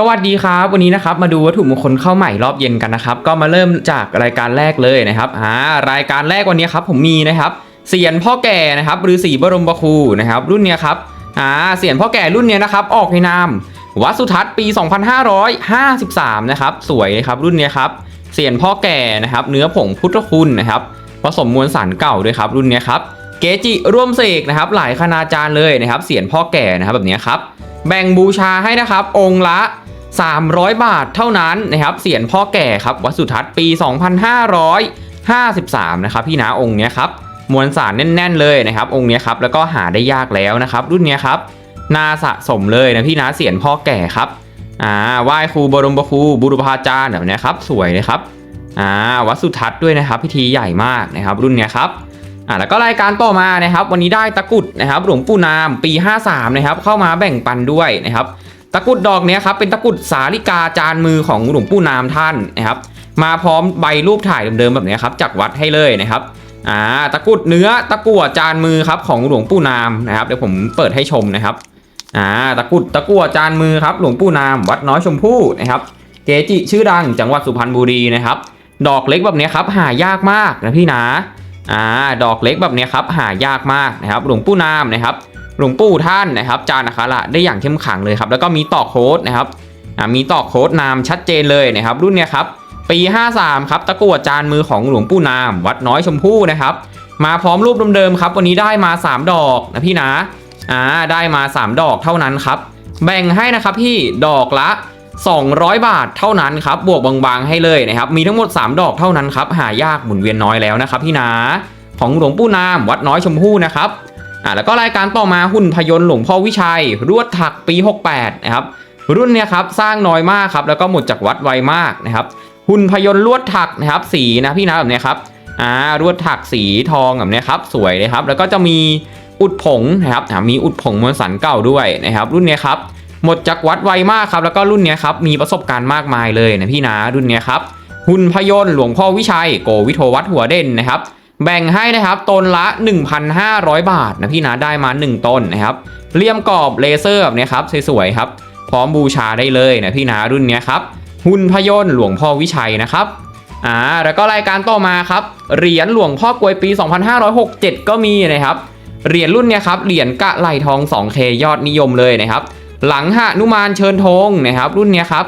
สวัสดีครับ วันนี้นะครับมาดูวัตถุมงคลเข้าใหม่รอบเย็นกันนะครับ ก็มาเริ่มจากรายการแรกเลยนะครับอ่ารายการแรกวันนี้ครับผมมีนะครับเสียนพ่อแก่นะครับฤาษีบรมบครูนะครับ รุ่นเนี้ยครับอ่าเสียนพ่อแก่รุ่นเนี้ยนะครับ ออกในนามวัดสุทัศน์ปี 2553 นะครับ สวยครับรุ่นเนี้ยครับเสียนพ่อแก่นะครับ เนื้อผงพุทธคุณนะครับผสมมวลสารเก่าด้วยครับรุ่นเนี้ยครับเกจิร่วมเสกนะครับ หลายคณาจารย์เลยนะครับเสียนพ่อแก่นะครับแบบเนี้ยครับแบ่งบูชาให้นะครับองค์ละ 300 บาทเท่านั้นนะครับเสียนพ่อแก่ครับวัดสุทัศน์ปี 2553 นะครับพี่นาองค์เนี้ยครับมวลสารแน่น ๆ เลยนะครับ องค์เนี้ยครับแล้วก็หาได้ยากแล้วนะครับ รุ่นเนี้ยครับนาสะสมเลยนะพี่นาเสียนพ่อแก่ครับอ่าไหว้ครูบรมบครูบุรุพาจารย์แบบนี้ครับสวยเลยครับอ่าวัดสุทัศน์ด้วยนะครับพิธีใหญ่มากนะครับ รุ่นเนี้ยครับอ่าแล้วก็รายการต่อมานะครับ วันนี้ได้ตะกุดนะครับหลวงปู่นามปี 53 นะครับเข้ามาแบ่งปันด้วยนะครับ กุดดอกเนี้ยครับเป็นตะกุดสาลิกาจานมือของหลวงปู่นามท่านนะครับมาพร้อมใบรูปถ่ายเดิมๆแบบนี้ครับจากวัดให้เลยนะครับอ่าตะกุดเนื้อตะกั่วจานมือครับของหลวงปู่นามนะครับเดี๋ยวผมเปิดให้ชมนะครับอ่าตะกุดตะกั่วจานมือครับหลวงปู่นาม วัดน้อยชมพู่นะครับเกจิชื่อดังจังหวัดสุพรรณบุรีนะครับดอกเล็กแบบนี้ครับหายากมากนะพี่นะอ่าดอกเล็กแบบนี้ครับหายากมากนะครับหลวงปู่นามนะครับ หลวงปู่ท่านนะครับจานอัคระได้อย่างเข้มขังเลยครับแล้วก็มีต่อโค้ดนะครับมีต่อโค้ดนามชัดเจนเลยนะครับ รุ่นเนี้ยครับปี 53 ครับตะกั่วจานมือของหลวงปู่นาม วัดน้อยชมพู่นะครับ มาพร้อมรูปเดิมๆครับ วันนี้ได้มา 3 ดอกนะพี่นะอ่าได้มา 3 ดอกเท่านั้นครับ แบ่งให้นะครับพี่ดอกละ 200 บาทเท่านั้นครับ บวกบางๆให้เลยนะครับ มีทั้งหมด 3 ดอกเท่านั้นครับ หายากหมุนเวียนน้อยแล้วนะครับพี่นาของหลวงปู่นาม วัดน้อยชมพู่นะครับ อ่าแล้วก็รายการต่อมาหุ่นพยนต์หลวงพ่อวิชัย รวดถักปี 68 นะครับ รุ่นเนี้ยครับสร้างน้อยมากครับแล้วก็หมดจากวัดไวมากนะครับ หุ่นพยนต์ลวดถักนะครับ สีนะพี่นะแบบเนี้ยครับอ่ารวดถักสีทองแบบเนี้ยครับสวยเลยครับ แล้วก็จะมีอุดผงนะครับอ่ามีอุดผงมวลสารเก่าด้วยนะครับ รุ่นเนี้ยครับหมดจากวัดไวมากครับ แล้วก็รุ่นเนี้ยครับมีประสบการณ์มากมายเลยนะพี่นะรุ่นเนี้ยครับหุ่นพยนต์หลวงพ่อวิชัยโกวิโทวัดหัวเด่นนะครับ แบ่งให้นะครับตนละ 1,500 บาทนะพี่นะได้มา 1 ต้นนะครับเลี่ยมกรอบเลเซอร์แบบเนี้ยครับสวยๆครับ พร้อมบูชาได้เลยนะพี่นะรุ่นเนี้ยครับหุ่นพยนต์หลวงพ่อวิชัยนะครับอ่าแล้วก็รายการต่อมาครับเหรียญหลวงพ่อกลวยปี 2567 ก็มีนะครับเหรียญรุ่นเนี้ยครับเหรียญกะไหลทอง 2K ยอดนิยมเลยนะครับ หลังหนุมานเชิญธงนะครับ รุ่นเนี้ยครับ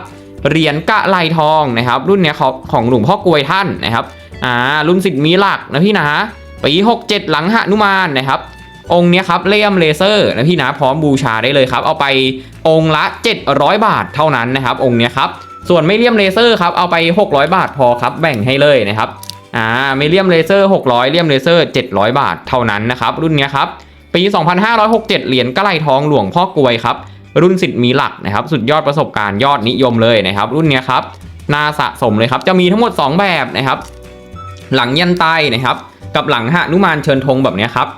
เหรียญกะไหลทองนะครับ รุ่นเนี้ยของของหลวงพ่อกลวยท่านนะครับ อ่ารุ่นสิทธิ์มีหลักนะพี่นะปี67 หลังหนุมานนะครับองค์เนี้ยครับเลี่ยมเลเซอร์นะพี่นะพร้อมบูชาได้เลยครับ เอาไปองค์ละ 700 บาทเท่านั้นนะครับ องค์เนี้ยครับส่วนไม่เลี่ยมเลเซอร์ครับเอาไป 600 บาทพอครับแบ่งให้เลยนะครับอ่าไม่เลี่ยมเลเซอร์ 600เลี่ยมเลเซอร์ 700 บาทเท่านั้นนะครับรุ่นเนี้ยครับปี 2567 เหรียญกะไหลทองหลวงพ่อกวยครับรุ่นสิทธิ์มีหลักนะครับสุดยอดประสบการณ์ยอดนิยมเลยนะครับ รุ่นเนี้ยครับน่าสะสมเลยครับจะมีทั้งหมด 2 แบบนะครับ หลังยันไตนะครับ กับหลังหนุมานเชิญธงแบบนี้ครับ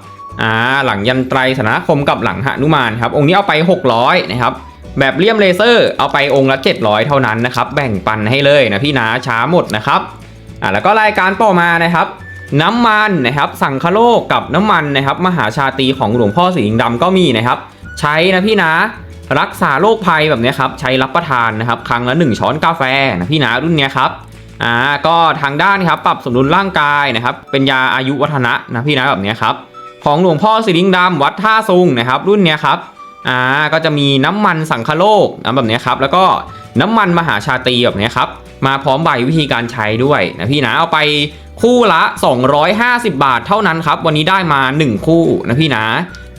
อ่าหลังยันไตรสนาคมกับหลังหนุมานครับองค์นี้เอาไป 600นะครับแบบเลี่ยมเลเซอร์เอาไปองค์ละ 700 เท่านั้นนะครับแบ่งปันให้เลยนะพี่นะช้าหมดนะครับอ่าแล้วก็รายการต่อมานะครับ น้ำมันนะครับสังคโลกกับน้ำมันนะครับมหาชาตีของหลวงพ่อสีดำก็มีนะครับ ใช้นะพี่นะรักษาโรคภัยแบบนี้ครับใช้รับประทานนะครับ ครั้งละ 1 ช้อนกาแฟนะพี่นะรุ่นเนี้ยครับ อ่าก็ทางด้านครับปรับสมดุลร่างกายนะครับ เป็นยาอายุวัฒนะนะพี่นะแบบนี้ครับของหลวงพ่อสีลิงดำวัดท่าซุงนะครับ รุ่นเนี้ยครับอ่าก็จะมีน้ำมันสังคโลกนะแบบนี้ครับแล้วก็น้ำมันมหาชาตรีแบบนี้ครับมาพร้อมใบวิธีการใช้ด้วยนะพี่นะเอาไปคู่ละ 250 บาทเท่านั้นครับ วันนี้ได้มา 1 คู่นะพี่นะ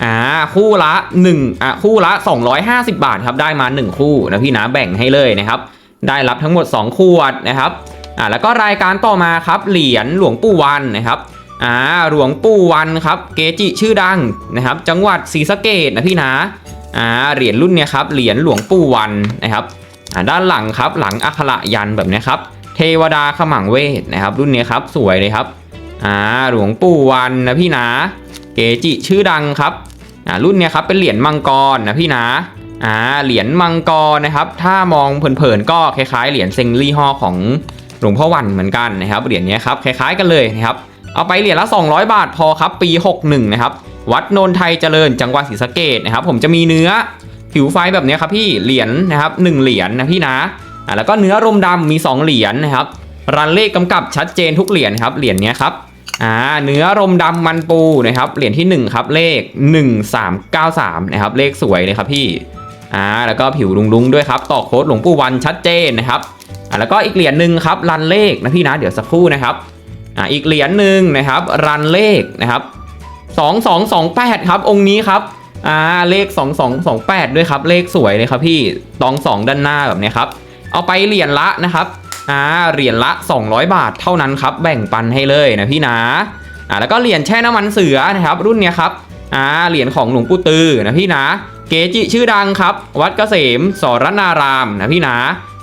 อ่าคู่ละ1อะคู่ละ 250 บาทครับได้มา 1 คู่นะพี่นะแบ่งให้เลยนะครับ ได้รับทั้งหมด 2 ขวดนะครับ อ่าแล้วก็รายการต่อมาครับเหรียญหลวงปู่วันนะครับอ่าหลวงปู่วันครับเกจิชื่อดังนะครับ จังหวัดศรีสะเกดนะพี่นะอ่าเหรียญรุ่นเนี้ยครับเหรียญหลวงปู่วันนะครับอ่าด้านหลังครับหลังอัคระยันแบบเนี้ยครับเทวดาขมังเวทนะครับ รุ่นนี้ครับสวยเลยครับอ่าหลวงปู่วันนะพี่นะเกจิชื่อดังครับอ่ารุ่นเนี้ยครับเป็นเหรียญมังกรนะพี่นะอ่าเหรียญมังกรนะครับ ถ้ามองเผินๆก็คล้ายๆเหรียญเซงลี่ฮอของ หลวงพ่อวันเหมือนกันนะครับเหรียญนี้ครับคล้ายๆกันเลยนะครับเอาไปเหรียญละ 200 บาทพอครับปี 61 นะครับ วัดโนนไทยเจริญจังหวัดศรีสะเกดนะครับผมจะมีเนื้อผิวไฟแบบนี้ครับพี่เหรียญนะครับหนึ่งเหรียญนะพี่นะอ่าแล้วก็เนื้อรมดำมี 2 เหรียญนะครับรันเลขกำกับชัดเจนทุกเหรียญครับเหรียญนี้ครับอ่าเนื้อรมดำมันปูนะครับเหรียญที่ 1 ครับเลข 1393 นะครับเลขสวยเลยครับพี่อ่าแล้วก็ผิวลุงๆด้วยครับต่อโค้ดหลวงปู่วันชัดเจนนะครับ อ่าแล้วก็อีกเหรียญหนึ่งครับรันเลขนะพี่นะเดี๋ยวสักครู่นะครับอ่าอีกเหรียญหนึ่งนะครับรันเลขนะครับ2228ครับองค์นี้ครับอ่าเลข 2228 ด้วยครับเลขสวยเลยครับพี่ตองสองด้านหน้าแบบนี้ครับเอาไปเหรียญละนะครับอ่าเหรียญละ 200 บาทเท่านั้นครับแบ่งปันให้เลยนะพี่นะอ่าแล้วก็เหรียญแช่น้ำมันเสือนะครับรุ่นเนี้ยครับอ่าเหรียญของหลวงปู่ตือนะพี่นะ เกจิชื่อดังครับ วัดเกษมสรนารามนะพี่นะ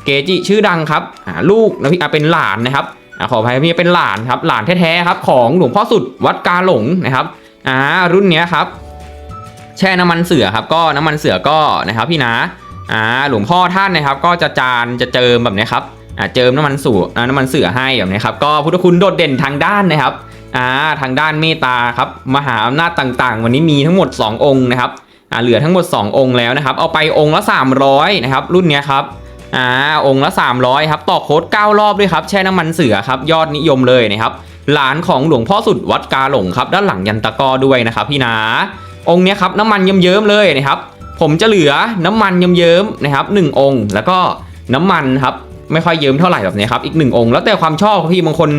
เกจิชื่อดังครับลูกนะพี่อาเป็นหลานนะครับอขออภัยพี่เป็นหลานครับหลานแท้ๆครับของหลวงพ่อสุดวัดกาหลงนะครับอ่ารุ่นเนี้ยครับ แช่น้ำมันเสือครับ ก็น้ำมันเสือก็นะครับ พี่นะอ่าหลวงพ่อท่านนะครับ ก็จะจานจะเจิมแบบนี้ครับอ่าเจิมน้ำมันสูน้ำมันเสือให้แบบนี้ครับก็พุทธคุณโดดเด่นทางด้านนะครับอ่าทางด้านเมตตาครับมหาอำนาจต่างๆ วันนี้มีทั้งหมด 2 องค์นะครับอ่าเหลือทั้งหมด 2 องค์แล้วนะครับ เอาไปองค์ละ 300นะครับรุ่นเนี้ยครับ อ่าองค์ละ 300ครับต่อโค้ด9รอบด้วยครับแช่น้ำมันเสือครับยอดนิยมเลยนะครับหลานของหลวงพ่อสุดวัดกาหลงครับด้านหลังยันตะกอด้วยนะครับพี่นาองค์เนี้ยครับน้ำมันเยิ้มๆเลยนะครับผมจะเหลือน้ำมันเยิ้มๆนะครับหนึ่งองค์ แล้วก็น้ำมันครับไม่ค่อยเยิ้มเท่าไหร่แบบนี้ครับอีกหนึ่งองค์แล้วแต่ความชอบครับพี่บางคน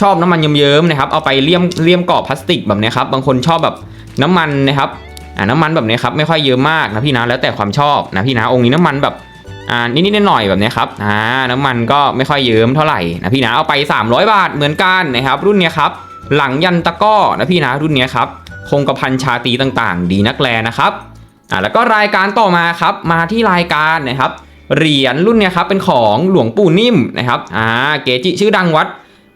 ชอบน้ำมันเยิ้มๆนะครับเอาไปเลี่ยมเลี่ยมกรอบพลาสติกแบบนี้ครับบางคนชอบแบบน้ำมันนะครับอ่าน้ำมันแบบนี้ครับไม่ค่อยเยิ้มมากนะพี่นะแล้วแต่ความชอบนะพี่นะองค์นี้น้ำมันแบบ อ่านิดๆหน่อยๆแบบนี้ครับอ่าน้ำมันก็ไม่ค่อยเยิ้มเท่าไหร่นะพี่นะเอาไป 300 บาทเหมือนกันนะครับรุ่นนี้ครับหลังยันตะก้อนะพี่นะรุ่นนี้ครับคงกระพันชาตีต่างๆ ดีนักแลนะครับอ่าแล้วก็รายการต่อมาครับมาที่รายการนะครับเหรียญรุ่นนี้ครับเป็นของหลวงปู่นิ่มนะครับอ่าเกจิชื่อดังวัด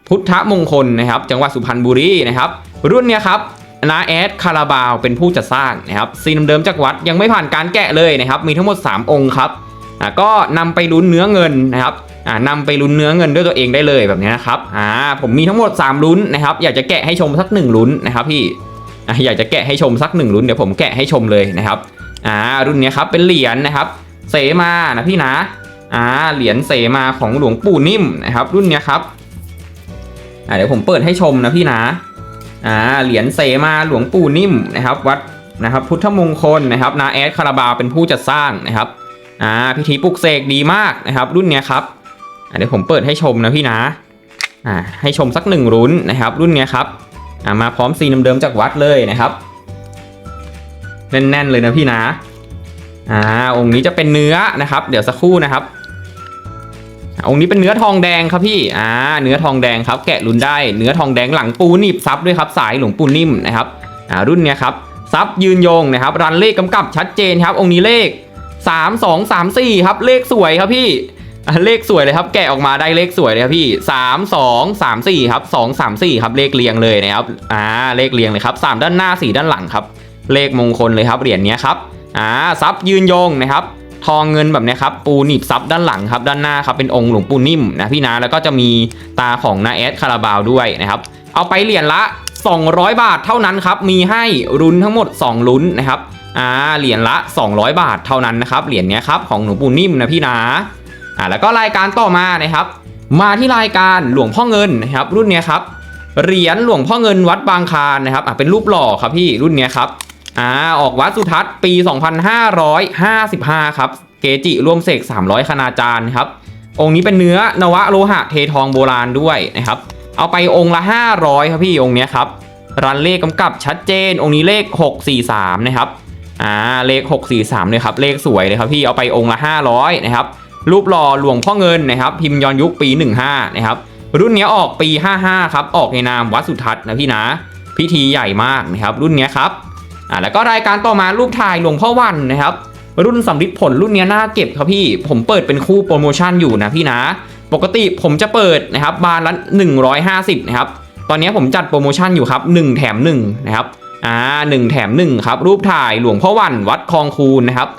พุทธมงคลนะครับจังหวัดสุพรรณบุรีนะครับรุ่นนี้ครับนาแอดคาราบาวเป็นผู้จัดสร้างนะครับซีนเดิมจากวัดยังไม่ผ่านการแกะเลยนะครับมีทั้งหมด 3 องค์ครับ อ่าก็นำไปลุ้นเนื้อเงินนะครับอ่านำไปลุ้นเนื้อเงินด้วยตัวเองได้เลยแบบนี้นะครับอ่าผมมีทั้งหมด 3 ลุ้นนะครับ อยากจะแกะให้ชมสักหนึ่งลุ้นนะครับพี่อะอยากจะแกะให้ชมสักหนึ่งลุ้นเดี๋ยวผมแกะให้ชมเลยนะครับอ่ารุ่นนี้ครับเป็นเหรียญนะครับ เสมานะพี่นะอ่าเหรียญเสมาของหลวงปู่นิ่มนะครับ รุ่นนี้ครับอ่าเดี๋ยวผมเปิดให้ชมนะพี่นะอ่าเหรียญเสมาหลวงปู่นิ่มนะครับ วัดนะครับ พุทธมงคลนะครับนาแอดคาราบาเป็นผู้จัดสร้างนะครับ อ่าพิธีปลุกเสกดีมากนะครับ รุ่นเนี้ยครับเดี๋ยวผมเปิดให้ชมนะพี่นะอ่าให้ชมสักหนึ่งรุ่นนะครับ รุ่นเนี้ยครับอ่ามาพร้อมซีนเดิมๆจากวัดเลยนะครับแน่นๆเลยนะพี่นะอ่าองค์นี้จะเป็นเนื้อนะครับ เดี๋ยวสักครู่นะครับองค์นี้เป็นเนื้อทองแดงครับพี่อ่าเนื้อทองแดงครับ แกะรุ่นได้เนื้อทองแดงหลังปูนีบซับด้วยครับสายหลวงปูนิ่มนะครับอ่ารุ่นเนี้ยครับซับยืนยงนะครับ รันเลขกำกับชัดเจนครับ องค์นี้เลข 3 2 3 4 ครับเลขสวยครับพี่เลขสวยเลยครับ แกะออกมาได้เลขสวยเลยครับพี่3 2 3 4ครับ2 3 4ครับเลขเรียงเลยนะครับอ่าเลขเรียงเลยครับ3ด้านหน้า4ด้านหลังครับ เลขมงคลเลยครับเหรียญนี้ครับอ่าซับยืนยงนะครับ ทองเงินแบบนี้ครับปูหนีบซับด้านหลังครับด้านหน้าครับเป็นองค์หลวงปู่นิ่มนะพี่นะแล้วก็จะมีตาของนาแอดคาราบาวด้วยนะครับ เอาไปเหรียญละ 200 บาทเท่านั้นครับ มีให้รุนทั้งหมด 2 ลุ้นนะครับ อ่า เหรียญละ 200 บาทเท่านั้นนะครับ เหรียญเนี้ยครับของหลวงปู่นิ่มนะพี่นะ อ่า แล้วก็รายการต่อมานะครับ มาที่รายการหลวงพ่อเงินนะครับ รุ่นเนี้ยครับ เหรียญหลวงพ่อเงินวัดบางคานนะครับ อ่าเป็นรูปหล่อครับพี่ รุ่นเนี้ยครับ อ่า ออกวัดสุทัศน์ปี 2555 ครับ เกจิร่วมเสก 300 คณาจารย์ครับ องค์นี้เป็นเนื้อนวะโลหะเททองโบราณด้วยนะครับ เอาไปองค์ละ 500 ครับพี่องค์เนี้ยครับรันเลขกำกับชัดเจน องค์นี้เลข 643 นะครับอ่าเลข 643เลยครับเลขสวยเลยครับพี่เอาไปองค์ละ 500 นะครับรูปหล่อหลวงพ่อเงินนะครับพิมพ์ย้อนยุคปี 15 นะครับรุ่นเนี้ยออกปี 55 ครับออกในนามวัดสุทัศน์นะพี่นะพิธีใหญ่มากนะครับรุ่นเนี้ยครับอ่าแล้วก็รายการต่อมารูปถ่ายหลวงพ่อวันนะครับรุ่นสำลิดผลรุ่นเนี้ยน่าเก็บครับพี่ ผมเปิดเป็นคู่โปรโมชั่นอยู่นะพี่นะ ปกติผมจะเปิดนะครับบานละ150นะครับตอนนี้ผมจัดโปรโมชั่นอยู่ครับ1แถม1นะครับอ่า1แถม1ครับรูปถ่ายหลวงพ่อวันวัดคลองคูนนะครับ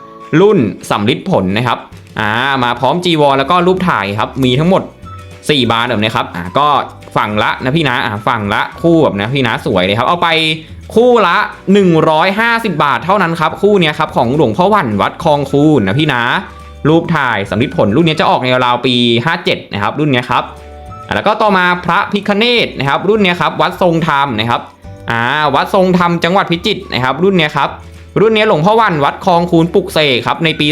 รุ่นสำลิดผลนะครับอ่ามาพร้อมจีวรแล้วก็รูปถ่ายครับมีทั้งหมด 4 บานแบบนี้ครับอ่าก็ฝั่งละนะพี่นะอ่าฝั่งละคู่แบบนะพี่นะสวยเลยครับ เอาไปคู่ละ 150 บาทเท่านั้นครับคู่เนี้ยครับของหลวงพ่อวันวัดคลองคูนนะพี่นะ รูปถ่ายสำลิดผลรุ่นนี้จะออกในราวปี 57 นะครับ รุ่นนี้ครับแล้วก็ต่อมาพระพิคเนตนะครับ รุ่นนี้ครับวัดทรงธรรมนะครับอ่าวัดทรงธรรมจังหวัดพิจิตรนะครับ รุ่นนี้ครับรุ่นนี้หลวงพ่อวันวัดคลองคูนปุกเสกครับในปี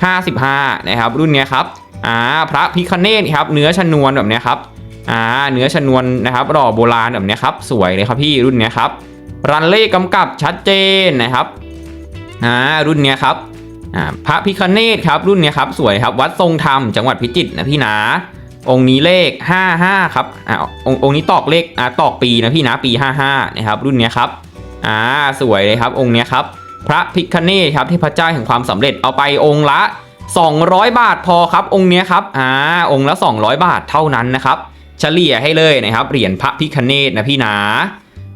2555 นะครับ รุ่นนี้ครับอ่าพระพิคเนตครับเนื้อชนวนแบบนี้ครับอ่าเนื้อชนวนนะครับหล่อโบราณแบบนี้ครับสวยเลยครับพี่รุ่นนี้ครับรันเลขกำกับชัดเจนนะครับอ่ารุ่นนี้ครับ พระพิคเนตครับรุ่นนี้ครับสวยครับวัดทรงธรรมจังหวัดพิจิตรนะพี่นะองค์นี้เลข 55 ครับอ่าองค์องค์นี้ตอกเลขอ่าตอกปีนะพี่นะปี 55 นะครับรุ่นนี้ครับอ่าสวยเลยครับองค์นี้ครับพระพิคเนตครับเทพระเจ้าแห่งความสำเร็จเอาไปองค์ละ 200 บาทพอครับองค์นี้ครับอ่าองค์ละ 200 บาทเท่านั้นนะครับเฉลี่ยให้เลยนะครับเหรียญพระพิคเนตนะพี่นา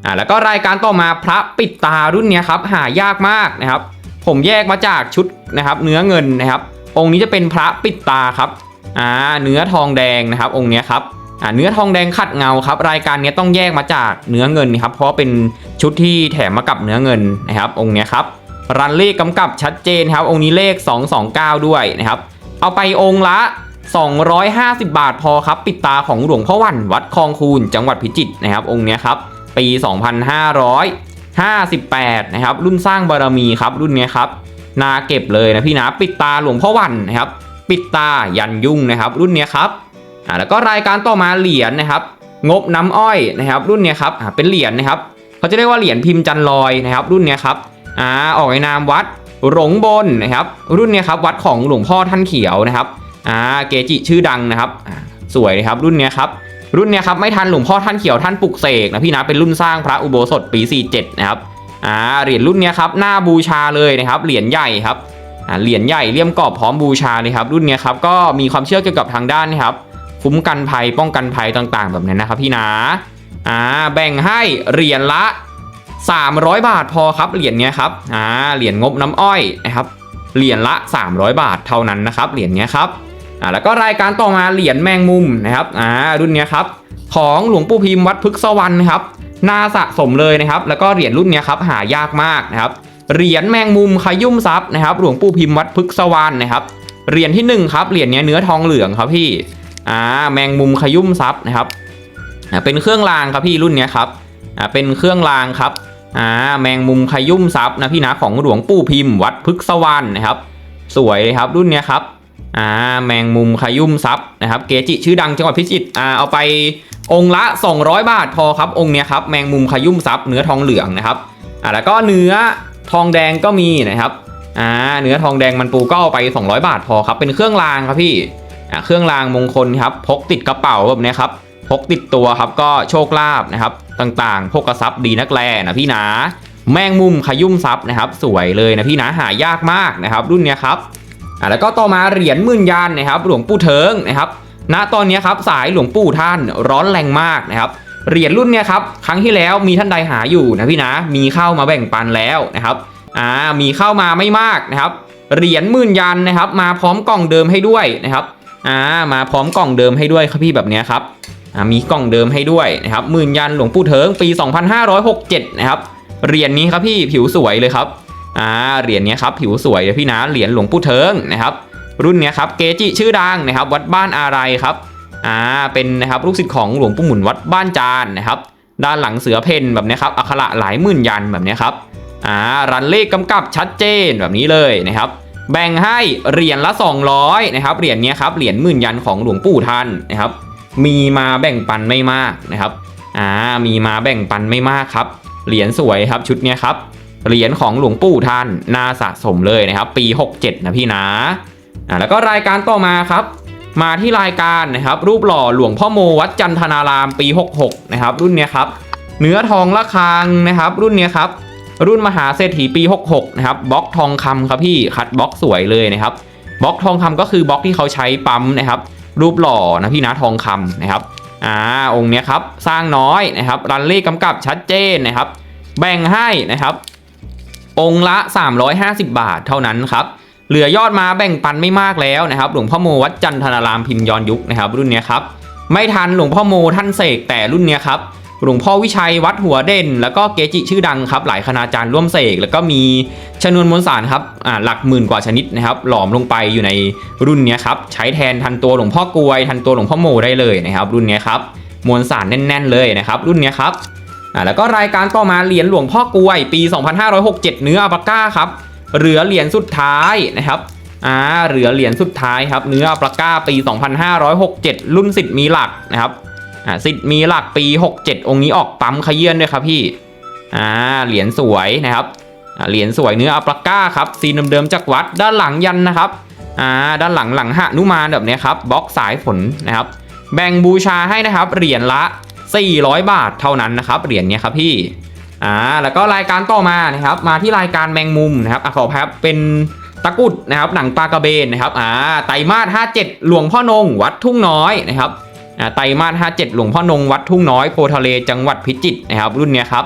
อ่าแล้วก็รายการต่อมาพระปิดตารุ่นนี้ครับหายากมากนะครับ ผมแยกมาจากชุดนะครับเนื้อเงินนะครับ องค์นี้จะเป็นพระปิดตาครับอ่าเนื้อทองแดงนะครับ องค์นี้ครับอ่าเนื้อทองแดงขัดเงาครับ รายการนี้ต้องแยกมาจากเนื้อเงินนะครับ เพราะเป็นชุดที่แถมมากับเนื้อเงินนะครับ องค์นี้ครับรันเลขกำกับชัดเจนครับ องค์นี้เลข 229 ด้วยนะครับ เอาไปองค์ละ 250 บาทพอครับ ปิดตาของหลวงพ่อวันวัดคลองคูนจังหวัดพิจิตรนะครับ องค์นี้ครับ ปี 58 นะครับ รุ่นสร้างบารมีครับ รุ่นนี้ครับ นาเก็บเลยนะพี่นะ ปิดตาหลวงพ่อวันนะครับ ปิดตายันยุ่งนะครับ รุ่นนี้ครับอ่าแล้วก็รายการต่อมาเหรียญนะครับ งบน้ำอ้อยนะครับ รุ่นนี้ครับอ่าเป็นเหรียญนะครับเขาจะเรียกว่าเหรียญพิมพ์จันลอยนะครับ รุ่นนี้ครับอ่าออกในนามวัดหลงบนนะครับ รุ่นนี้ครับวัดของหลวงพ่อท่านเขียวนะครับอ่าเกจิชื่อดังนะครับอ่าสวยนะครับรุ่นนี้ครับ รุ่นเนี้ยครับไม่ทันหลวงพ่อท่านเขียวท่านปลุกเสกนะพี่นะเป็นรุ่นสร้างพระอุโบสถปี 47 นะครับอ่าเหรียญรุ่นเนี้ยครับหน้าบูชาเลยนะครับเหรียญใหญ่ครับอ่าเหรียญใหญ่เลี่ยมกรอบพร้อมบูชาเลยครับรุ่นเนี้ยครับก็มีความเชื่อเกี่ยวกับทางด้านนะครับคุ้มกันภัยป้องกันภัยต่างๆ แบบนี้นะครับพี่นะอ่าแบ่งให้เหรียญละ 300 บาทพอครับเหรียญเนี้ยครับอ่าเหรียญงบน้ำอ้อยนะครับเหรียญละ 300 บาทเท่านั้นนะครับเหรียญเนี้ยครับ อ่าแล้วก็รายการต่อมาเหรียญแมงมุมนะครับอ่ารุ่นเนี้ยครับของหลวงปู่พิมพ์วัดพฤกษวรรณนะครับน่าสะสมเลยนะครับ แล้วก็เหรียญรุ่นเนี้ยครับหายากมากนะครับเหรียญแมงมุมขยุ่มทรัพย์นะครับ หลวงปู่พิมพ์วัดพฤกษวรรณนะครับเหรียญที่หนึ่งครับเหรียญเนี้ยเนื้อทองเหลืองครับพี่อ่าแมงมุมขยุ่มซับนะครับอ่าเป็นเครื่องรางครับพี่รุ่นเนี้ยครับอ่าเป็นเครื่องรางครับอ่าแมงมุมขยุ่มซับนะพี่นะของหลวงปู่พิมพ์วัดพฤกษวรรณนะครับ สวยครับรุ่นเนี้ยครับ อ่าแมงมุมขยุ่มซับนะครับเกจิชื่อดังจังหวัดพิจิตรอ่าเอาไปองค์ละ 200 บาทพอครับองค์เนี้ยครับแมงมุมขยุ่มซับเนื้อทองเหลืองนะครับอ่าแล้วก็เนื้อทองแดงก็มีนะครับอ่าเนื้อทองแดงมันปูก็เอาไป 200 บาทพอครับเป็นเครื่องรางครับพี่อะเครื่องรางมงคลครับพกติดกระเป๋าแบบนี้ครับพกติดตัวครับก็โชคลาภนะครับต่างๆพกกระซับดีนักแลนะพี่นะแมงมุมขยุ่มซับนะครับสวยเลยนะพี่นะหายากมากนะครับ รุ่นเนี้ยครับ อะแล้วก็ต่อมาเหรียญหมื่นยานนะครับหลวงปู่เทิงนะครับณตอนนี้ครับสายหลวงปู่ท่านร้อนแรงมากนะครับเหรียญรุ่นเนี้ยครับครั้งที่แล้วมีท่านใดหาอยู่นะพี่นะมีเข้ามาแบ่งปันแล้วนะครับอ่ามีเข้ามาไม่มากนะครับเหรียญหมื่นยันนะครับ มาพร้อมกล่องเดิมให้ด้วยนะครับอ่ามาพร้อมกล่องเดิมให้ด้วยครับพี่แบบเนี้ยครับอ่ามีกล่องเดิมให้ด้วยนะครับหมื่นยันหลวงปู่เทิงปี 2567 นะครับเหรียญนี้ครับพี่ผิวสวยเลยครับ อ่าเหรียญเนี้ยครับผิวสวยเลยพี่นะเหรียญหลวงปู่เทิงนะครับรุ่นเนี้ยครับเกจิชื่อดังนะครับ วัดบ้านอะไรครับอ่าเป็นนะครับลูกศิษย์ของหลวงปู่หมุนวัดบ้านจานนะครับ ด้านหลังเสือเพนแบบนี้ครับอักขระหลายหมื่นยันแบบนี้ครับอ่ารันเลขกำกับชัดเจนแบบนี้เลยนะครับ แบ่งให้เหรียญละ 200นะครับเหรียญเนี้ยครับเหรียญหมื่นยันของหลวงปู่ท่านนะครับ มีมาแบ่งปันไม่มากนะครับอ่ามีมาแบ่งปันไม่มากครับ เหรียญสวยครับชุดเนี้ยครับ เหรียญของหลวงปู่ท่านน่าสะสมเลยนะครับปี 67 นะพี่นะอ่าแล้วก็รายการต่อมาครับ มาที่รายการนะครับรูปหล่อหลวงพ่อโมวัดจันทนารามปี 66 นะครับรุ่นเนี้ยครับเนื้อทองละคังนะครับ รุ่นเนี้ยครับรุ่นมหาเศรษฐีปี 66 นะครับบล็อกทองคำครับพี่คัดบล็อกสวยเลยนะครับบล็อกทองคำก็คือบล็อกที่เขาใช้ปั๊มนะครับ รูปหล่อนะพี่นะทองคำนะครับอ่าองค์เนี้ยครับสร้างน้อยนะครับรันเลขกำกับชัดเจนนะครับ แบ่งให้นะครับ องค์ละ 350 บาทเท่านั้นครับเหลือยอดมาแบ่งปันไม่มากแล้วนะครับ หลวงพ่อโมวัดจันทนารามพิมพ์ย้อนยุคนะครับ รุ่นนี้ครับไม่ทันหลวงพ่อโมท่านเสกแต่รุ่นนี้ครับหลวงพ่อวิชัยวัดหัวเด่น แล้วก็เกจิชื่อดังครับ หลายคณาจารย์ร่วมเสกแล้วก็มีชนวนมวลสารครับอ่าหลักหมื่นกว่าชนิดนะครับ หลอมลงไปอยู่ในรุ่นนี้ครับใช้แทนทันตัวหลวงพ่อกวยทันตัวหลวงพ่อโมได้เลยนะครับ รุ่นนี้ครับมวลสารแน่น ๆ เลยนะครับ รุ่นนี้ครับ อ่าแล้วก็รายการต่อมาเหรียญหลวงพ่อกลวยปี 2567 เนื้ออัปาก้าครับเหลือเหรียญสุดท้ายนะครับอ่าเหลือเหรียญสุดท้ายครับเนื้อปลาก้าปี 2567 รุ่นสิทธิ์มีหลักนะครับอ่าสิทธิ์มีหลักปี 67 องค์นี้ออกปั๊มขยื่นด้วยครับพี่อ่าเหรียญสวยนะครับอ่าเหรียญสวยเนื้ออัปลาก้าครับซีนเดิมๆจากวัดด้านหลังยันนะครับอ่าด้านหลังหลังหะนุมานแบบนี้ครับบล็อกสายฝนนะครับแบ่งบูชาให้นะครับเหรียญละ 400 บาทเท่านั้นนะครับเหรียญเนี้ยครับพี่อ่าแล้วก็รายการต่อมานะครับมาที่รายการแมงมุมนะครับอะขอแพบเป็นตะกุดนะครับหนังปลากระเบนนะครับอ่าไตรมาส57 หลวงพ่อนง วัดทุ่งน้อยนะครับอ่าไตรมาส57 หลวงพ่อนง วัดทุ่งน้อยโพทะเลจังหวัดพิจิตรนะครับรุ่นเนี้ยครับ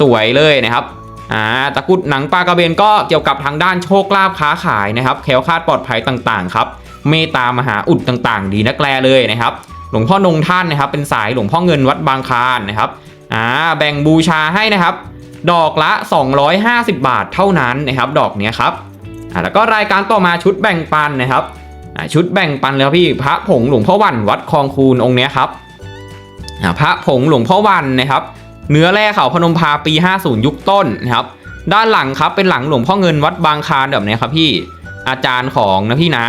สวยเลยนะครับอ่าตะกุดหนังปลากระเบนก็เกี่ยวกับทางด้านโชคลาภค้าขายนะครับแคล้วคลาดปลอดภัยต่างๆครับเมตตามหาอุดต่างๆ ดีนักแลเลยนะครับ หลวงพ่อนงท่านนะครับ เป็นสายหลวงพ่อเงินวัดบางคานนะครับอ่าแบ่งบูชาให้นะครับ ดอกละ 250 บาทเท่านั้นนะครับ ดอกเนี้ยครับอ่าแล้วก็รายการต่อมาชุดแบ่งปันนะครับอ่าชุดแบ่งปันแล้วพี่พระผงหลวงพ่อวันวัดคลองคูนองค์เนี้ยครับอ่าพระผงหลวงพ่อวันนะครับ เนื้อแร่เขาพนมพาปี 50 ยุคต้นนะครับด้านหลังครับเป็นหลังหลวงพ่อเงินวัดบางคานแบบเนี้ยครับพี่อาจารย์ของนะพี่นะ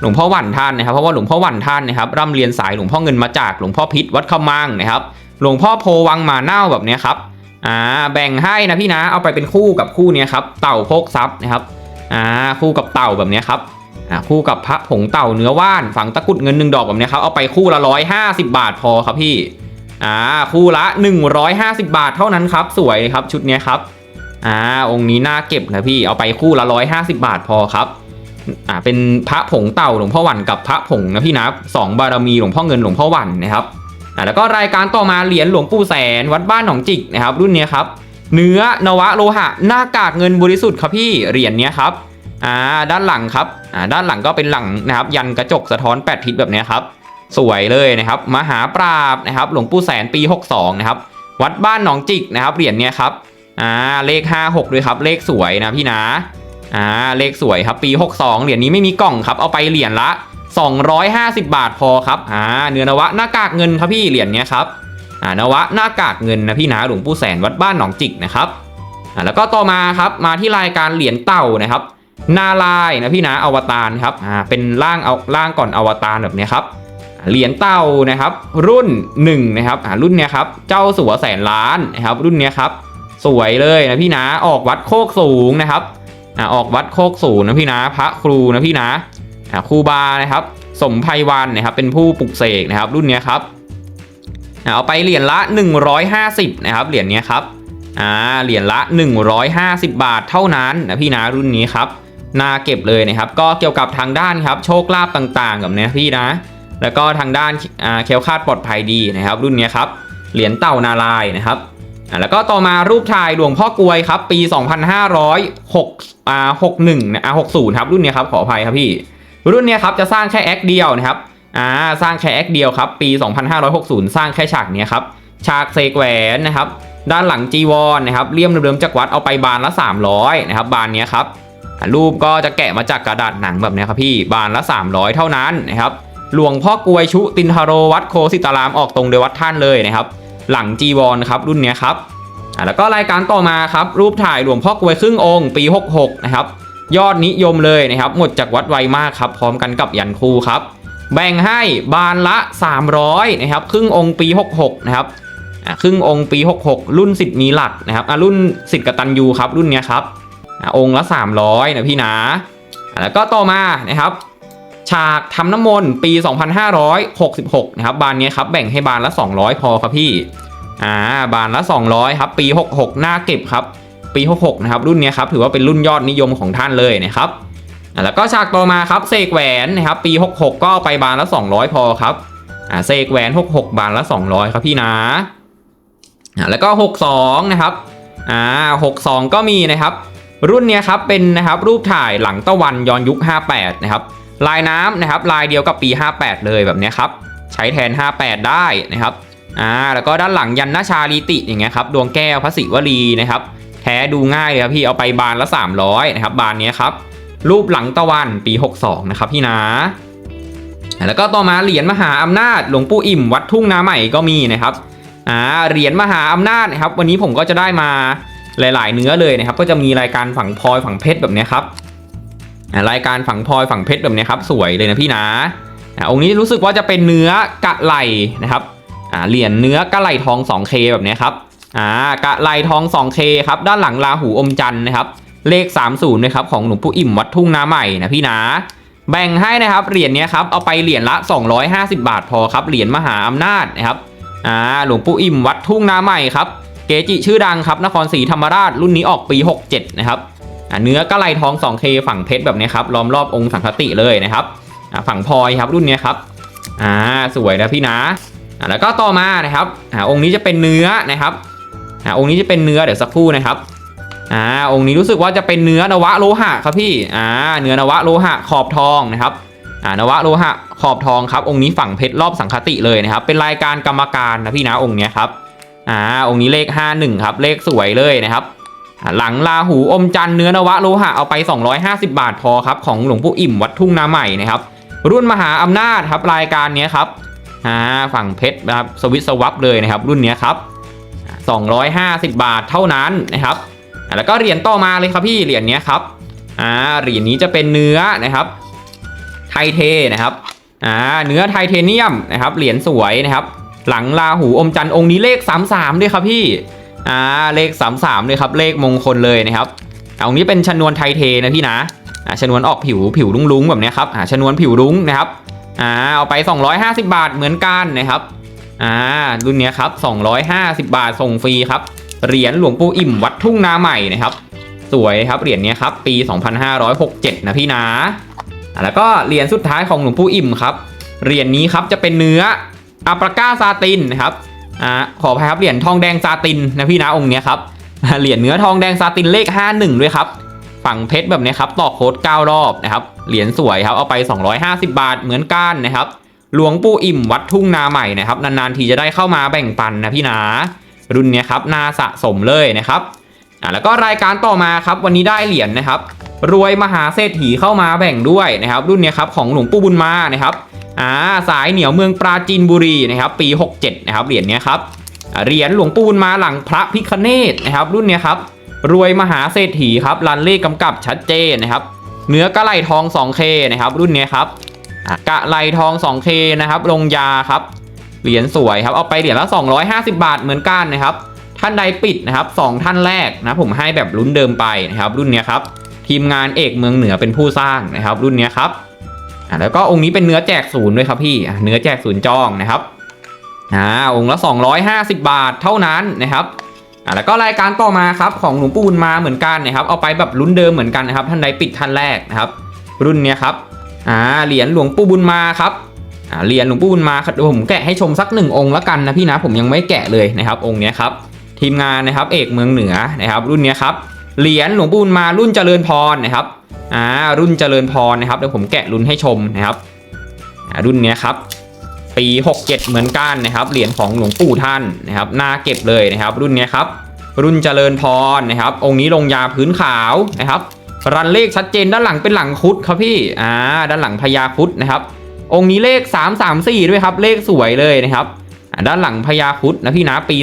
หลวงพ่อวันท่านนะครับเพราะว่าหลวงพ่อวันท่านนะครับร่ำเรียนสายหลวงพ่อเงินมาจากหลวงพ่อพิษวัดขมังนะครับหลวงพ่อโพวังมาเน่าแบบนี้ครับอ่าแบ่งให้นะพี่นะเอาไปเป็นคู่กับคู่นี้ครับเต่าโพกทรัพย์นะครับอ่าคู่กับเต่าแบบนี้ครับอ่าคู่กับพระผงเต่าเนื้อว่านฝังตะกุดเงินหนึ่งดอกแบบนี้ครับเอาไปคู่ละร้อยห้าสิบบาทพอครับพี่อ่าคู่ละ 150 บาทเท่านั้นครับ สวยครับชุดนี้ครับอ่าองค์นี้น่าเก็บนะพี่เอาไปคู่ละ 150 บาทพอครับ อ่าเป็นพระผงเต่าหลวงพ่อหวันกับพระผงนะพี่นะสองบารมีหลวงพ่อเงินหลวงพ่อหวันนะครับอ่าแล้วก็รายการต่อมาเหรียญหลวงปู่แสนวัดบ้านหนองจิกนะครับ รุ่นเนี้ยครับเนื้อนวะโลหะหน้ากากเงินบริสุทธิ์ครับพี่เหรียญเนี้ยครับอ่าด้านหลังครับอ่าด้านหลังก็เป็นหลังนะครับ ยันกระจกสะท้อน 8 ทิศแบบนี้ครับสวยเลยนะครับมหาปราบนะครับ หลวงปู่แสนปี 62 นะครับ วัดบ้านหนองจิกนะครับเหรียญเนี้ยครับอ่าเลข 56 ด้วยครับ เลขสวยนะพี่นะ อ่าเลขสวยครับปี 62 เหรียญนี้ไม่มีกล่องครับเอาไปเหรียญละ 250 บาทพอครับอ่าเนื้อนวะหน้ากากเงินครับพี่เหรียญเนี้ยครับอ่านวะหน้ากากเงินนะพี่นะหลวงปู่แสนวัดบ้านหนองจิกนะครับอ่าแล้วก็ต่อมาครับมาที่รายการเหรียญเต่านะครับนาลายนะพี่นะอวตารครับอ่าเป็นร่างเอาร่างก่อนอวตารแบบนี้ครับเหรียญเต่านะครับรุ่น1นะครับอ่ารุ่นเนี้ยครับเจ้าสัวแสนล้านนะครับรุ่นเนี้ยครับสวยเลยนะพี่นะออกวัดโคกสูงนะครับ อ่าออกวัดโคกสูงนะพี่นะ พระครูนะพี่นะอ่าครูบานะครับ สมไพวันนะครับ เป็นผู้ปลุกเสกนะครับ รุ่นนี้ครับเอาไปเหรียญละ 150 นะครับ เหรียญนี้ครับอ่าเหรียญละ 150 บาทเท่านั้นนะพี่นะรุ่นนี้ครับน่าเก็บเลยนะครับ ก็เกี่ยวกับทางด้านครับ โชคลาภต่างๆกับเนี้ยพี่นะ แล้วก็ทางด้านอ่าเคลคาดปลอดภัยดีนะครับ รุ่นนี้ครับเหรียญเต่านาลายนะครับ อ่าแล้วก็ต่อมารูปถ่ายหลวงพ่อกลวยครับ ปี 2506อ่า61นะอ่า60 ครับ รุ่นนี้ครับขออภัยครับพี่ รุ่นนี้ครับจะสร้างแค่แอคเดียวนะครับอ่าสร้างแค่แอคเดียวครับ ปี 2560 สร้างแค่ฉากนี้ครับฉากเซกแหวนนะครับ ด้านหลังจีวรนนะครับเลี่ยมเดิมๆจากวัดเอาไปบานละ 300นะครับบานนี้ครับรูปก็จะแกะมาจากกระดาษหนังแบบนี้ครับพี่บานละ 300 เท่านั้นนะครับหลวงพ่อกลวยชุตินทโรวัดโคสิตารามออกตรงโดวัดท่านเลยนะครับ หลังจีวรครับรุ่นนี้ครับแล้วก็รายการต่อมาครับรูปถ่ายหลวงพ่อกวยครึ่งองค์ปี 66 นะครับยอดนิยมเลยนะครับหมดจากวัดไวมากครับพร้อมกันกับยันคูครับแบ่งให้บานละ 300นะครับครึ่งองค์ปี 66 นะครับครึ่งองค์ปี 66 รุ่นสิทธิ์มีหลักนะครับอ่ารุ่นสิทธิ์กตัญญูครับรุ่นนี้ครับองค์ละ 300นะพี่นะอ่าแล้วก็ต่อมานะครับ ฉากทำน้ำมนต์ปี 2566 นะครับ บานนี้ครับ แบ่งให้บานละ 200 พอครับพี่ อ่า บานละ 200 ครับ ปี 66 หน้าเก็บครับ ปี 66 นะครับ รุ่นนี้ครับ ถือว่าเป็นรุ่นยอดนิยมของท่านเลยนะครับ แล้วก็ฉากต่อมาครับเสกแหวนนะครับ ปี 66 ก็ไปบานละ 200 พอครับ อ่า เสกแหวน 66 บานละ 200 ครับพี่นะ อะแล้วก็ 62 นะครับ อ่า 62 ก็มีนะครับ รุ่นนี้ครับ เป็นนะครับ รูปถ่ายหลังตะวันย้อนยุค 58 นะครับ ลายน้ำนะครับลายเดียวกับปี 58 เลยแบบนี้ครับฉช้แทน 58 ได้นะครับอ่าแล้วก็ด้านหลังยันนาชาลีติอย่างเงี้ยครับดวงแก้วพระศิวลีนะครับแท้ดูง่ายเลยครับพี่เอาไปบานละ 300นะครับบานนี้ครับรูปหลังตะวันปี 62 นะครับพี่นะแล้วก็ต่อมาเหรียญมหาอำนาจหลวงปู่อิ่มวัดทุ่งนาใหม่ก็มีนะครับอ่าเหรียญมหาอำนาจนะครับวันนี้ผมก็จะได้มาหลาย ๆ เนื้อเลยนะครับ ก็จะมีรายการฝังพลอยฝังเพชรแบบนี้ครับ รายการฝังพลอยฝังเพชรแบบนี้ครับสวยเลยนะพี่นะอ่าองค์นี้รู้สึกว่าจะเป็นเนื้อกะไหลนะครับเหรียญเนื้อกะไหลทอง 2K แบบนี้ครับอ่ากะไหลทอง 2K ครับด้านหลังราหูอมจันทร์นะครับเลข 30นะครับของหลวงปู่อิ่มวัดทุ่งนาใหม่นะพี่นะแบ่งให้นะครับเหรียญนี้ครับเอาไปเหรียญละ 250 บาทพอครับเหรียญมหาอำนาจนะครับอ่าหลวงปู่อิ่มวัดทุ่งนาใหม่ครับเกจิชื่อดังครับนครศรีธรรมราชรุ่นนี้ออกปี 67 นะครับ เนื้อกระไลทอง 2K ฝั่งเพชรแบบนี้ครับล้อมรอบองค์สังคติเลยนะครับฝั่งพลอยครับรุ่นนี้ครับอ่าสวยนะพี่นะแล้วก็ต่อมานะครับอ่าองค์นี้จะเป็นเนื้อนะครับอ่าองค์นี้จะเป็นเนื้อเดี๋ยวสักครู่นะครับอ่าองค์นี้รู้สึกว่าจะเป็นเนื้อนวะโลหะครับพี่อ่าเนื้อนวะโลหะขอบทองนะครับอ่านวะโลหะขอบทองครับองค์นี้ฝั่งเพชรรอบสังคติเลยนะครับ เป็นรายการกรรมการนะพี่นะองค์นี้ครับอ่าองค์นี้เลข 51ครับเลขสวยเลยนะครับ หลังลาหูอมจันเนื้อนวะโลหะเอาไป 250 บาทพอครับของหลวงปู่อิ่มวัดทุ่งนาใหม่นะครับรุ่นมหาอำนาจครับรายการนี้ครับอ่าฝั่งเพชรนะครับสวิตสวับเลยนะครับ รุ่นนี้ครับอ่า250 บาทเท่านั้นนะครับแล้วก็เหรียญต่อมาเลยครับพี่เหรียญนี้ครับอ่าเหรียญนี้จะเป็นเนื้อนะครับ ไทเทนะครับอ่าเนื้อไทเทเนียมนะครับ เหรียญสวยนะครับ หลังลาหูอมจันองค์นี้เลข 33ด้วยครับพี่ อ่าเลข 33ด้วยครับเลขมงคลเลยนะครับเอาองค์นี้เป็นชนวนไทเทนะพี่นะอ่าชนวนออกผิวผิวรุ้งๆแบบนี้ครับอ่าชนวนผิวรุ้งนะครับอ่าเอาไป 250 บาทเหมือนกันนะครับอ่ารุ่นนี้ครับ 250 บาทส่งฟรีครับเหรียญหลวงปู่อิ่มวัดทุ่งนาใหม่นะครับสวยครับเหรียญนี้ครับปี 2567 นะพี่นะอะแล้วก็เหรียญสุดท้ายของหลวงปู่อิ่มครับเหรียญนี้ครับจะเป็นเนื้ออัปราก้าซาตินนะครับ อ่าขออภัยครับเหรียญทองแดงซาตินนะพี่นะองค์เนี้ยครับเหรียญเนื้อทองแดงซาตินเลข 51 ด้วยครับฝั่งเพชรแบบนี้ครับต่อโค้ด9รอบนะครับเหรียญสวยครับเอาไป 250 บาทเหมือนกันนะครับหลวงปู่อิ่มวัดทุ่งนาใหม่นะครับนานๆทีจะได้เข้ามาแบ่งปันนะพี่นะรุ่นนี้ครับน่าสะสมเลยนะครับอ่าแล้วก็รายการต่อมาครับวันนี้ได้เหรียญนะครับ รวยมหาเศรษฐีเข้ามาแบ่งด้วยนะครับ รุ่นนี้ครับของหลวงปู่บุญมานะครับ อ่าสายเหนียวเมืองปราจีนบุรีนะครับปี 67 นะครับเหรียญเนี้ยครับเหรียญหลวงปู่มาหลังพระพิคเนตนะครับ รุ่นเนี้ยครับรวยมหาเศรษฐีครับรันเลขกำกับชัดเจนนะครับ เนื้อกระไหลทอง 2K นะครับรุ่นเนี้ยครับกระไหลทอง 2K นะครับลงยาครับเหรียญสวยครับเอาไปเหรียญละ 250 บาทเหมือนกันนะครับ ท่านใดปิดนะครับสองท่านแรกนะผมให้แบบรุ่นเดิมไปนะครับ รุ่นเนี้ยครับทีมงานเอกเมืองเหนือเป็นผู้สร้างนะครับ รุ่นเนี้ยครับ อ่าแล้วก็องค์นี้เป็นเนื้อแจกศูนย์ด้วยครับพี่เนื้อแจกศูนย์จองนะครับอ่าองค์ละ 250 บาทเท่านั้นนะครับอ่าแล้วก็รายการต่อมาครับของหลวงปู่บุญมาเหมือนกันนะครับ เอาไปแบบรุ่นเดิมเหมือนกันนะครับ ท่านใดปิดท่านแรกนะครับ รุ่นเนี้ยครับอ่าเหรียญหลวงปู่บุญมาครับอ่าเรียนหลวงปู่บุญมาครับผมแกะให้ชมสักหนึ่งองค์ละกันนะพี่นะผมยังไม่แกะเลยนะครับ องค์เนี้ยครับทีมงานนะครับ เอกเมืองเหนือนะครับ รุ่นเนี้ยครับ เหรียญหลวงปู่บุญมารุ่นเจริญพรนะครับอ่ารุ่นเจริญพรนะครับเดี๋ยวผมแกะรุ่นให้ชมนะครับอ่ารุ่นนี้ครับปี 67 เหมือนกันนะครับเหรียญของหลวงปู่ท่านนะครับน่าเก็บเลยนะครับ รุ่นนี้ครับรุ่นเจริญพรนะครับ องค์นี้ลงยาพื้นขาวนะครับรันเลขชัดเจนด้านหลังเป็นหลังคุดครับพี่อ่าด้านหลังพญาคุดนะครับองค์นี้เลข 334 ด้วยครับ เลขสวยเลยนะครับอ่าด้านหลังพญาคุดนะพี่นะปี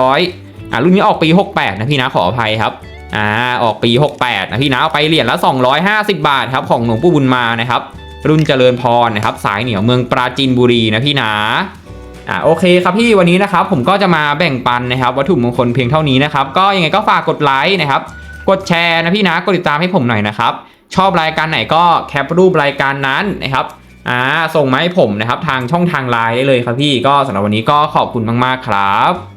2500อ่ารุ่นนี้ออกปี 68 นะพี่นะขออภัยครับ อ่าออกปี 68 นะพี่นะเอาไปเหรียญละ 250 บาทครับของหลวงปู่บุญมานะครับ รุ่นเจริญพรนะครับ สายเหนียวเมืองปราจีนบุรีนะพี่นะอ่าโอเคครับพี่วันนี้นะครับผมก็จะมาแบ่งปันนะครับ วัตถุมงคลเพียงเท่านี้นะครับ ก็ยังไงก็ฝากกดไลค์นะครับ กดแชร์นะพี่นะกดติดตามให้ผมหน่อยนะครับ ชอบรายการไหนก็แคปรูปรายการนั้นนะครับอ่าส่งมาให้ผมนะครับ ทางช่องทางไลน์ได้เลยครับพี่ก็สำหรับวันนี้ก็ขอบคุณมากๆครับ